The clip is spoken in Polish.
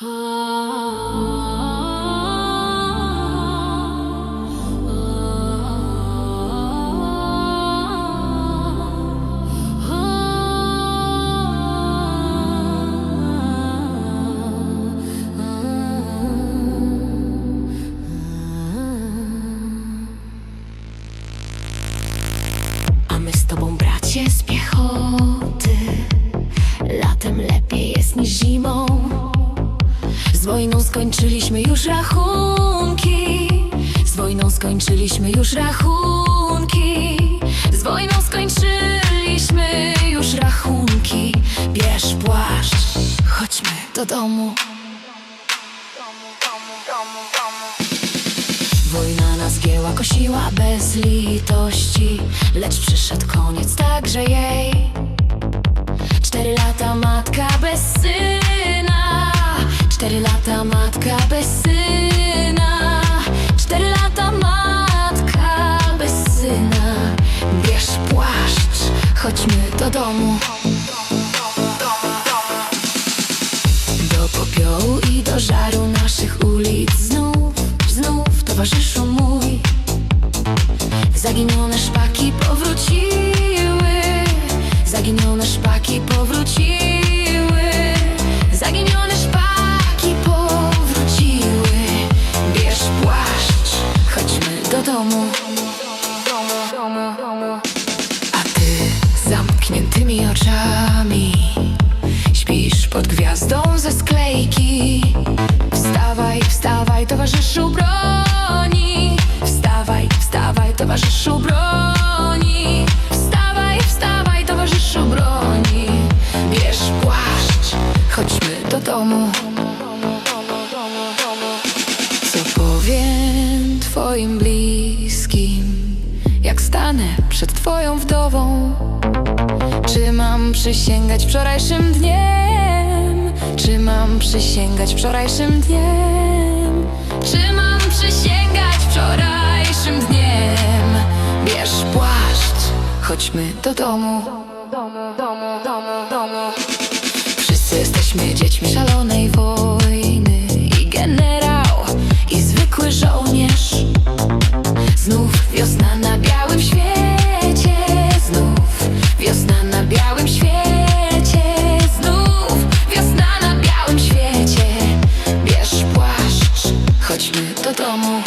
A my z tobą, bracie, Z wojną skończyliśmy już rachunki. Z wojną skończyliśmy już rachunki. Z wojną skończyliśmy już rachunki. Bierz płaszcz, chodźmy do domu. Wojna nas gięła, kosiła bez litości Lecz przyszedł koniec także jej Cztery lata matka bez syna do domu. Do popiołu i do żaru naszych ulic. Znów, znów towarzyszu mój. Zaginione szpaki powróciły. Zaginione szpaki powróciły. Zaginione szpaki powróciły. Bierz płaszcz, chodźmy do domu zamkniętymi oczami. Śpisz pod gwiazdą ze sklejki. Wstawaj, wstawaj, towarzyszu broni. Wstawaj, wstawaj, towarzyszu broni. Wstawaj, wstawaj, towarzyszu broni. Bierz płaszcz, chodźmy do domu. Co powiem twoim bliskim? Jak stanę przed twoją wdową mam przysięgać wczorajszym dniem? Czy mam przysięgać wczorajszym dniem? Czy mam przysięgać wczorajszym dniem? Bierz płaszcz, chodźmy do domu. Wszyscy jesteśmy dziećmi szalonej wojny. białym świecie. Znów wiosna na białym świecie. Bierz płaszcz, chodźmy do domu.